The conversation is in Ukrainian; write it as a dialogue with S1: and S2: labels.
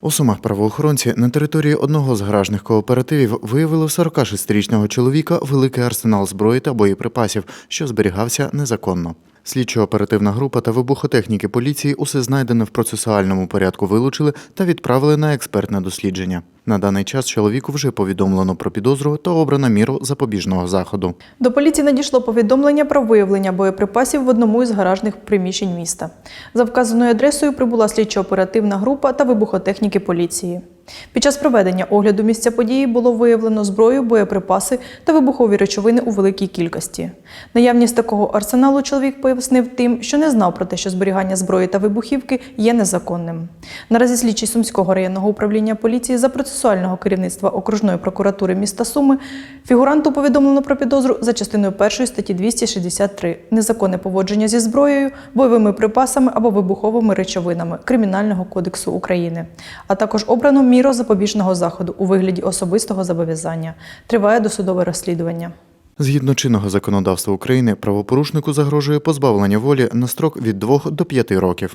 S1: У Сумах правоохоронці на території одного з гаражних кооперативів виявили в 46-річного чоловіка великий арсенал зброї та боєприпасів, що зберігався незаконно. Слідчо-оперативна група та вибухотехніки поліції усе знайдене в процесуальному порядку вилучили та відправили на експертне дослідження. На даний час чоловіку вже повідомлено про підозру та обрано міру запобіжного заходу.
S2: До поліції надійшло повідомлення про виявлення боєприпасів в одному із гаражних приміщень міста. За вказаною адресою прибула слідчо-оперативна група та вибухотехніки поліції. Під час проведення огляду місця події було виявлено зброю, боєприпаси та вибухові речовини у великій кількості. Наявність такого арсеналу чоловік пояснив тим, що не знав про те, що зберігання зброї та вибухівки є незаконним. Наразі слідчі Сумського районного управління поліції за процесуального керівництва окружної прокуратури міста Суми фігуранту повідомлено про підозру за частиною 1 статті 263 незаконне поводження зі зброєю, бойовими припасами або вибуховими речовинами Кримінального кодексу України, а також обрано міру запобіжного заходу у вигляді особистого зобов'язання. Триває досудове розслідування.
S1: Згідно чинного законодавства України, правопорушнику загрожує позбавлення волі на строк від 2 до 5 років.